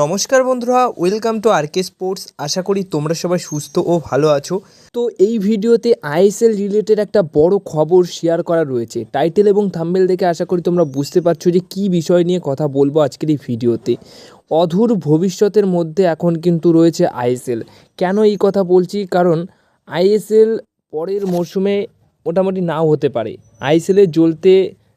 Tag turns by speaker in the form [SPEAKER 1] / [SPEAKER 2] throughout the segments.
[SPEAKER 1] নমস্কার বন্ধুরা welcome to RK sports আশা করি তোমরা সবাই সুস্থ ও ভালো আছো। তো এই ভিডিওতে আইএসএল রিলেটেড একটা বড় খবর শেয়ার করা রয়েছে। টাইটেল এবং থাম্বেল দেখে আশা করি তোমরা বুঝতে পারছ যে কী বিষয় নিয়ে কথা বলব আজকের এই ভিডিওতে। অধুর ভবিষ্যতের মধ্যে এখন কিন্তু রয়েছে আইএসএল কেন এই কথা বলছি? কারণ আইএসএল পরের মরশুমে মোটামুটি নাও হতে পারে। আইএসএলে জ্বলতে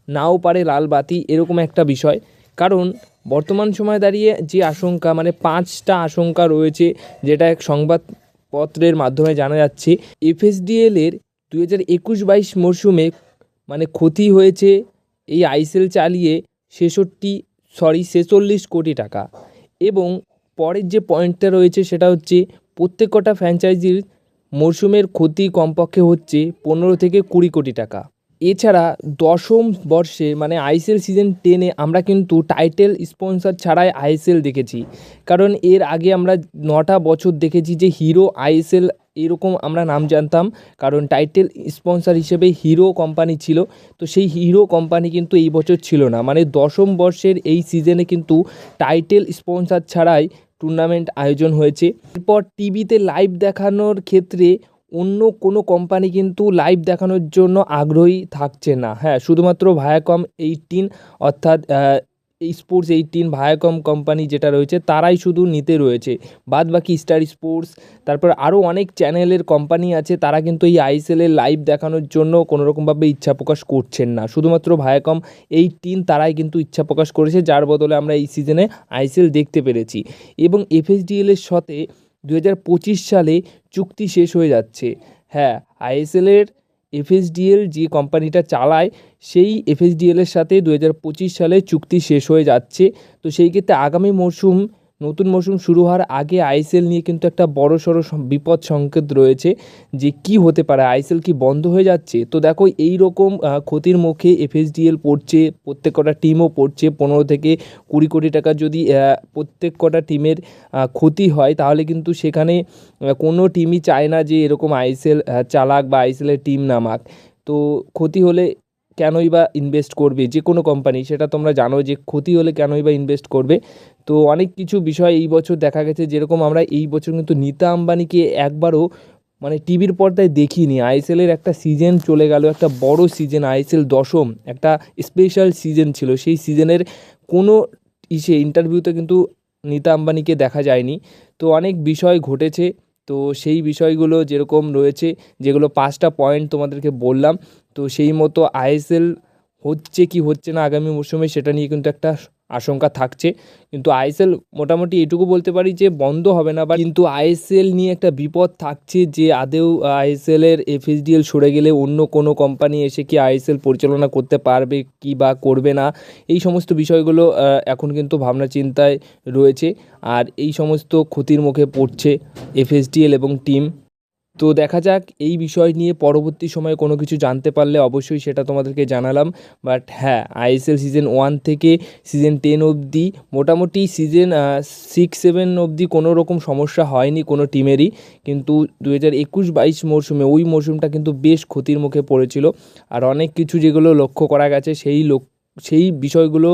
[SPEAKER 1] নাও পারে লাল বাতি, এরকম একটা বিষয়। কারণ বর্তমান সময় দাঁড়িয়ে যে আশঙ্কা মানে পাঁচটা আশঙ্কা রয়েছে, যেটা এক সংবাদপত্রের মাধ্যমে জানা যাচ্ছে, এফএসডিএল এর দুই হাজার একুশ বাইশ মরশুমে মানে ক্ষতি হয়েছে এই আইসেল চালিয়ে ছেষট্টি, সরি, ছেচল্লিশ কোটি টাকা। এবং পরের যে পয়েন্টটা রয়েছে, সেটা হচ্ছে প্রত্যেক কটা ফ্র্যাঞ্চাইজির মরশুমের ক্ষতি কমপক্ষে হচ্ছে পনেরো থেকে কুড়ি কোটি টাকা। এছাড়া দশম বর্ষে মানে আইএসএল সিজন টেনে আমরা কিন্তু টাইটেল স্পন্সর ছাড়াই আইএসএল দেখেছি। কারণ এর আগে আমরা নটা বছর দেখেছি যে হিরো আইএসএল এরকম আমরা নাম জানতাম, কারণ টাইটেল স্পন্সর হিসেবে হিরো কোম্পানি ছিল। তো সেই হিরো কোম্পানি কিন্তু এই বছর ছিল না। মানে দশম বর্ষের এই সিজনে কিন্তু টাইটেল স্পন্সর ছাড়াই টুর্নামেন্ট আয়োজন হয়েছে। এরপর টিভিতে লাইভ দেখানোর ক্ষেত্রে অন্য কোনো কোম্পানি কিন্তু লাইভ দেখানোর জন্য আগ্রহী থাকছে না। হ্যাঁ শুধুমাত্র ভায়াকম এইটিন অর্থাৎ স্পোর্টস এইটিন ভায়াকম কোম্পানি যেটা রয়েছে, তারাই শুধু নিতে রয়েছে। বাদ বাকি স্টার স্পোর্টস তারপর আরও অনেক চ্যানেলের কোম্পানি আছে, তারা কিন্তু এই আইএসএলের লাইভ দেখানোর জন্য কোনোরকমভাবে ইচ্ছা প্রকাশ করছেন না। শুধুমাত্র ভায়াকম এইটিন তারাই কিন্তু ইচ্ছা প্রকাশ করেছে, যার বদলে আমরা এই সিজনে আইএসএল দেখতে পেরেছি। এবং এফএসডিএলের সাথে দু হাজার পঁচিশ সালে চুক্তি শেষ হয়ে যাচ্ছে। হ্যাঁ আইএসএলের এফএসডিএল যে কোম্পানিটা চালায়, সেই এফএসডিএলের সাথে দু হাজার পঁচিশ সালে চুক্তি শেষ হয়ে যাচ্ছে। তো সেই ক্ষেত্রে আগামী মরশুম নতুন মরশুম শুরু হওয়ার আগে আইএসএল নিয়ে কিন্তু একটা বড় সড়ো বিপদ সংকেত রয়েছে যে কি হতে পারে আইএসএল কি বন্ধ হয়ে যাচ্ছে? তো দেখো এই রকম ক্ষতির মুখে এফএসডিএল পড়ছে, প্রত্যেক কটা টিমও পড়ছে। পনেরো থেকে কুড়ি কোটি টাকা যদি প্রত্যেক কটা টিমের ক্ষতি হয়, তাহলে কিন্তু সেখানে কোনো টিমই চায় না যে এরকম আইএসএল চালাক বা আইএসএলের টিম নামাক। তো ক্ষতি হলে কেনই বা ইনভেস্ট করবে যে কোনো কোম্পানি সেটা তোমরা জানো যে ক্ষতি হলে কেনই বা ইনভেস্ট করবে। তো অনেক কিছু বিষয় এই বছর দেখা গেছে যেরকম আমরা এই বছর কিন্তু নীতা আম্বানিকে একবারও মানে টিভির পর্দায় দেখিনি। আইএসএলের একটা সিজন চলে গেল, একটা বড় সিজন আইএসএল দশম, একটা স্পেশাল সিজন ছিল। সেই সিজনের কোনো ইসে ইন্টারভিউতে কিন্তু নীতা আম্বানিকে দেখা যায়নি। তো অনেক বিষয় ঘটেছে। তো সেই বিষয়গুলো যেরকম রয়েছে, যেগুলো পাঁচটা পয়েন্ট তোমাদেরকে বললাম, তো সেই মতো আইএসএল হচ্ছে কি হচ্ছে না আগামী মরশুমে সেটা নিয়ে কিন্তু একটা আশঙ্কা থাকছে। কিন্তু আইএসএল মোটামুটি এটুকু বলতে পারি যে বন্ধ হবে না বা কিন্তু আইএসএল নিয়ে একটা বিপদ থাকছে যে আদেও আইএসএলের এফএসডিএল সরে গেলে অন্য কোনো কোম্পানি এসে কি আইএসএল পরিচালনা করতে পারবে, কি বা করবে না, এই সমস্ত বিষয়গুলো এখন কিন্তু ভাবনা চিন্তায় রয়েছে। আর এই সমস্ত ক্ষতির মুখে পড়ছে এফএসডিএল এবং টিম। তো দেখা যাক, এই বিষয় নিয়ে পরবর্তী সময়ে কোনো কিছু জানতে পারলে অবশ্যই সেটা তোমাদেরকে জানালাম। বাট হ্যাঁ আইএসএল সিজন ওয়ান থেকে সিজন টেন অবধি মোটামুটি সিজন সিক্স সেভেন অবধি কোনো রকম সমস্যা হয়নি কোনো টিমেরই কিন্তু দু হাজার একুশ বাইশ মরশুমে ওই মরশুমটা কিন্তু বেশ ক্ষতির মুখে পড়েছিল। আর অনেক কিছু যেগুলো লক্ষ্য করা গেছে, সেই লক্ষ্য সেই বিষয়গুলো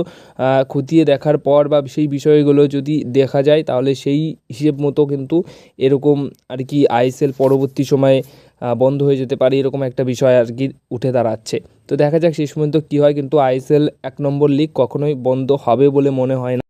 [SPEAKER 1] খতিয়ে দেখার পর বা সেই বিষয়গুলো যদি দেখা যায়, তাহলে সেই হিসেব মতো কিন্তু এরকম আর কি আইএসএল পরবর্তী সময়ে বন্ধ হয়ে যেতে পারে, এরকম একটা বিষয় আর কি উঠে দাঁড়াচ্ছে। তো দেখা যাক, শেষ পর্যন্ত কী হয়, কিন্তু আইএসএল এক নম্বর লিগ কখনোই বন্ধ হবে বলে মনে হয় না।